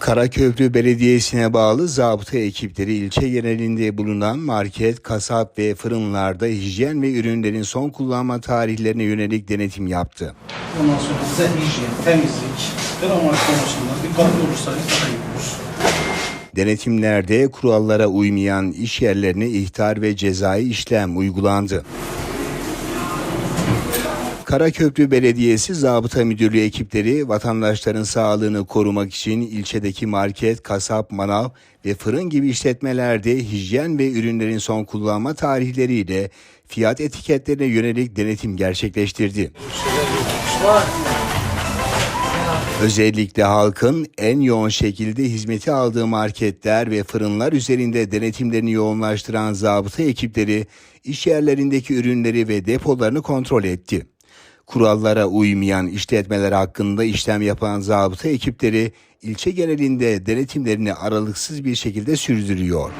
Karaköprü Belediyesi'ne bağlı zabıta ekipleri ilçe genelinde bulunan market, kasap ve fırınlarda hijyen ve ürünlerin son kullanma tarihlerine yönelik denetim yaptı. Ondan sonra size hijyen, temizlik, gramaj konusunda dikkatli olursanız daha iyi olur. Denetimlerde kurallara uymayan iş yerlerine ihtar ve cezai işlem uygulandı. Karaköprü Belediyesi Zabıta Müdürlüğü ekipleri vatandaşların sağlığını korumak için ilçedeki market, kasap, manav ve fırın gibi işletmelerde hijyen ve ürünlerin son kullanma tarihleriyle fiyat etiketlerine yönelik denetim gerçekleştirdi. Özellikle halkın en yoğun şekilde hizmeti aldığı marketler ve fırınlar üzerinde denetimlerini yoğunlaştıran zabıta ekipleri iş yerlerindeki ürünleri ve depolarını kontrol etti. Kurallara uymayan işletmeler hakkında işlem yapan zabıta ekipleri ilçe genelinde denetimlerini aralıksız bir şekilde sürdürüyor.